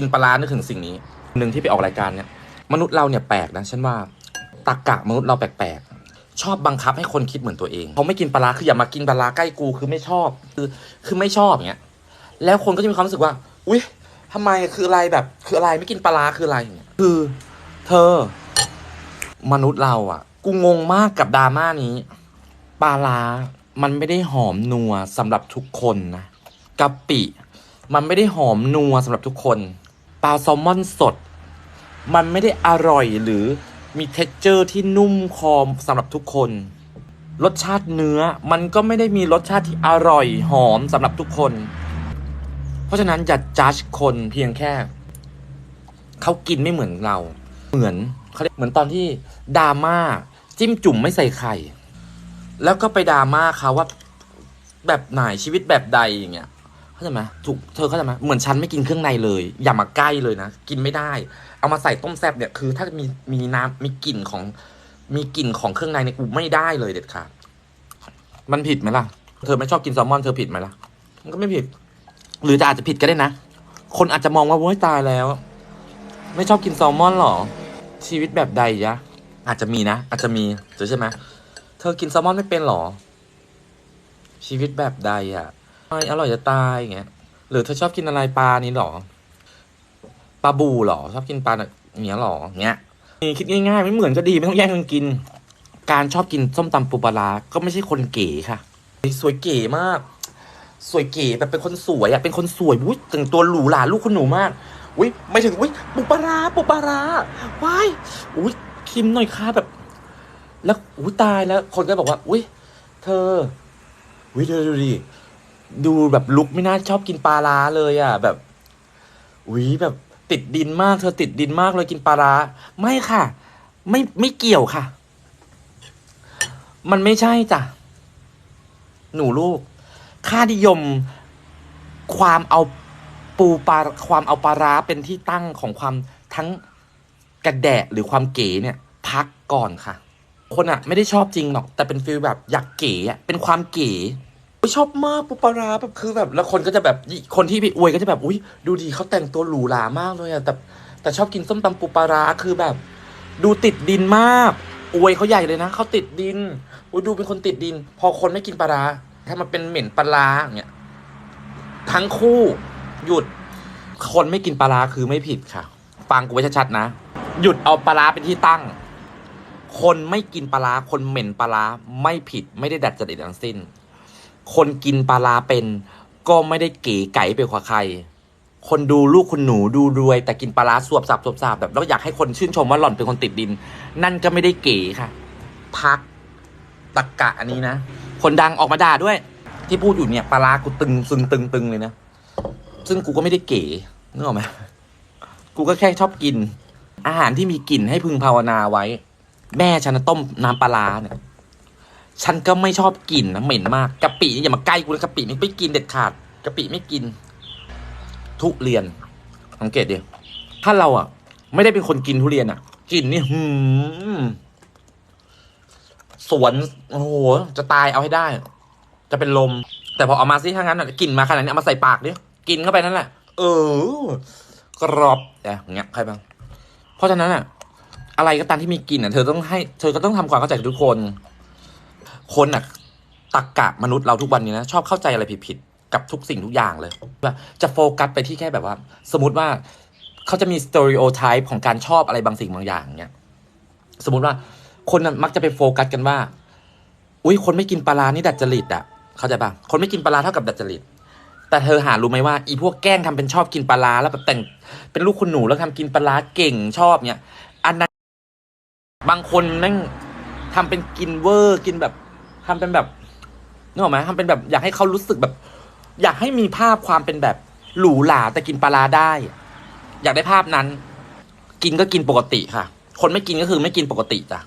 กินปลาร้านึกถึงสิ่งนี้หนึ่งที่ไปออกรายการเนี่ยมนุษย์เราเนี่ยแปลกนะฉันว่าตักกะมนุษย์เราแปลกๆชอบบังคับให้คนคิดเหมือนตัวเองเขาไม่กินปลาร้าคืออย่ามากินปลาร้าใกล้กูคือไม่ชอบคือคือไม่ชอบเงี้ยแล้วคนก็จะมีความรู้สึกว่า อุ้ยทำไมคืออะไรแบบ คืออะไรไม่กินปลาร้าคืออะไรเงี้ยคือ เธอ มนุษย์เราอะ กูงงมากกับดราม่านี้ปลาร้ามันไม่ได้หอมนัวสำหรับทุกคนนะกะปิ มันไม่ได้หอมนัวสำหรับทุกคน ปลาแซลมอนสด มันไม่ได้อร่อยหรือมีเท็กเจอร์ที่นุ่มคอมสำหรับทุกคน รสชาติเนื้อมันก็ไม่ได้มีรสชาติที่อร่อยหอมสำหรับทุกคน เพราะฉะนั้นอย่าจัดคนเพียงแค่เขากินไม่เหมือนเรา เหมือนเขาเรียกเหมือนตอนที่ดราม่าจิ้มจุ่มไม่ใส่ไข่ แล้วก็ไปดราม่าเขาว่าแบบไหนชีวิตแบบใดอย่างเงี้ย เข้าใจไหมถูกเธอเข้าใจไหมเหมือนฉันไม่กินเครื่องในเลย อย่ามาใกล้เลยนะ กินไม่ได้ เอามาใส่ต้มแซ่บเนี่ยคือถ้ามีมีน้ำมีกลิ่นของ มีกลิ่นของเครื่องในเนี่ยกูไม่ได้เลยเด็ดขาดมันผิดไหมล่ะ เธอไม่ชอบกินแซลมอนเธอผิดไหมล่ะ มันก็ไม่ผิด หรือจะอาจจะผิดก็ได้นะ คนอาจจะมองว่าโว้ยตายแล้ว ไม่ชอบกินแซลมอนหรอ ชีวิตแบบใดยะ อาจจะมีนะ อาจจะมีเธอใช่ไหม เธอกินแซลมอนไม่เป็นหรอ ชีวิตแบบใดอะไม่ อร่อยจะตายอย่างเงี้ยหรือเธอชอบกินอะไรปลานี้หรอปลาบูหรอ ชอบกินปลาเนี้ยหรอเงี้ยนี่คิดง่ายๆไม่เหมือนก็ดีไม่ต้องแย่งกันกิน การชอบกินส้มตำปูปลาก็ไม่ใช่คนเก๋ค่ะ สวยเก๋มาก สวยเก๋แบบเป็นคนสวยอะเป็นคนสวยอุ้ยแต่งตัวหรูหราลูกคุณหนูมากอุ้ยไม่ถึงอุ้ยปูปลาปูปลาร้าว้ายอุ้ยคิมหน่อยค่ะแบบ แล้วอุ้ยตายแล้ว คนก็บอกว่า อุ้ยเธออุ้ยเธอดูดิ ดูแบบลุกไม่น่าชอบกินปลาร้าเลยอะ แบบอุ้ยแบบติดดินมากเธอติดดินมากเลยกินปลาร้าไม่ค่ะ ไม่ไม่เกี่ยวค่ะ มันไม่ใช่จ้ะ หนูลูก ค่านิยม ความเอาปูปลาความเอาปลาร้าเป็นที่ตั้งของความทั้งกระแดะหรือความเก๋เนี่ย พักก่อนค่ะ คนอะไม่ได้ชอบจริงหรอก แต่เป็นฟีลแบบอยากเก๋อะเป็นความเก๋ ชอบมากปูปลาร้าแบบคือแบบแล้วคนก็จะแบบคนที่ไปอวยก็จะแบบอุ้ยดูดีเขาแต่งตัวหรูหรามากเลยอะแต่แต่ชอบกินส้มตำปูปลาร้าคือแบบ ดูติดดินมาก อวยเขาใหญ่เลยนะเขาติดดินอุ้ยดูเป็นคนติดดิน พอคนไม่กินปลาร้าถ้ามันเป็นเหม็นปลาร้าอย่างเงี้ยทั้งคู่หยุดคนไม่กินปลาร้าคือไม่ผิดค่ะ ฟังกูไว้ชัดๆนะ หยุดเอาปลาร้าเป็นที่ตั้ง คนไม่กินปลาร้าคนเหม็นปลาร้าไม่ผิดไม่ได้ดัดจริตทั้งสิ้น คนกินปลาร้าเป็นก็ไม่ได้เก๋ไก๋ไปกว่าใคร คนดูลูกคุณหนูดูรวย แต่กินปลาร้าสวบสับสวบสับแบบแล้วอยากให้คนชื่นชมว่าหล่อนเป็นคนติดดิน นั่นก็ไม่ได้เก๋ค่ะ พักตะกกะอันนี้นะ คนดังออกมาด่าด้วย ที่พูดอยู่เนี่ยปลาร้ากูตึงซึงตึงตึงเลยนะ ซึ่งกูก็ไม่ได้เก๋นึกออกไหมกูก็แค่ชอบกิน อาหารที่มีกลิ่นให้พึงภาวนาไว้ แม่ฉันต้มน้ำปลาเนี่ย ฉันก็ไม่ชอบกลิ่นนะเหม็นมากกะปินี่อย่ามาใกล้กูเลยกะปินี่ไม่กินเด็ดขาดกะปิไม่กิน ทุเรียน สังเกตดิถ้าเราอะ ไม่ได้เป็นคนกินทุเรียนอะกลิ่นนี่หืมสวนโอ้โหจะตายเอาให้ได้ จะเป็นลม แต่พอเอามาซิถ้างั้นกลิ่นมาขนาดนี้เอามาใส่ปากดิกินเข้าไปนั่นแหละเออกรอบแต่อย่างเงี้ยใครบ้างเพราะฉะนั้นอะ อะไรก็ตามที่มีกลิ่นอะเธอต้องให้เธอก็ต้องทำความเข้าใจกับทุกคน คนอะตักกะมนุษย์เราทุกวันนี้นะชอบเข้าใจอะไรผิดๆกับทุกสิ่งทุกอย่างเลยว่าจะโฟกัสไปที่แค่แบบว่า สมมติว่าเขาจะมีสเตอริโอไทป์ของการชอบอะไรบางสิ่งบางอย่างเงี้ยสมมติว่าคนมักจะไปโฟกัสกันว่า อุ้ยคนไม่กินปลาร้านี่ดัดจริตอะเข้าใจป่ะคนไม่กินปลาเท่ากับดัดจริต แต่เธอหารู้ไหมว่าอีพวกแกล้งทำเป็นชอบกินปลาร้าแล้วแบบแต่งเป็นลูกคุณหนูแล้วทำกินปลาร้าเก่งชอบเนี่ยอันนั้นบางคนแม่งทำเป็นกินเวอร์กินแบบ ทำเป็นแบบนึกออกไหมทำเป็นแบบอยากให้เขารู้สึกแบบ อยากให้มีภาพความเป็นแบบหรูหราแต่กินปลาร้าได้ อยากได้ภาพนั้น กินก็กินปกติค่ะ คนไม่กินก็คือไม่กินปกติจ้ะ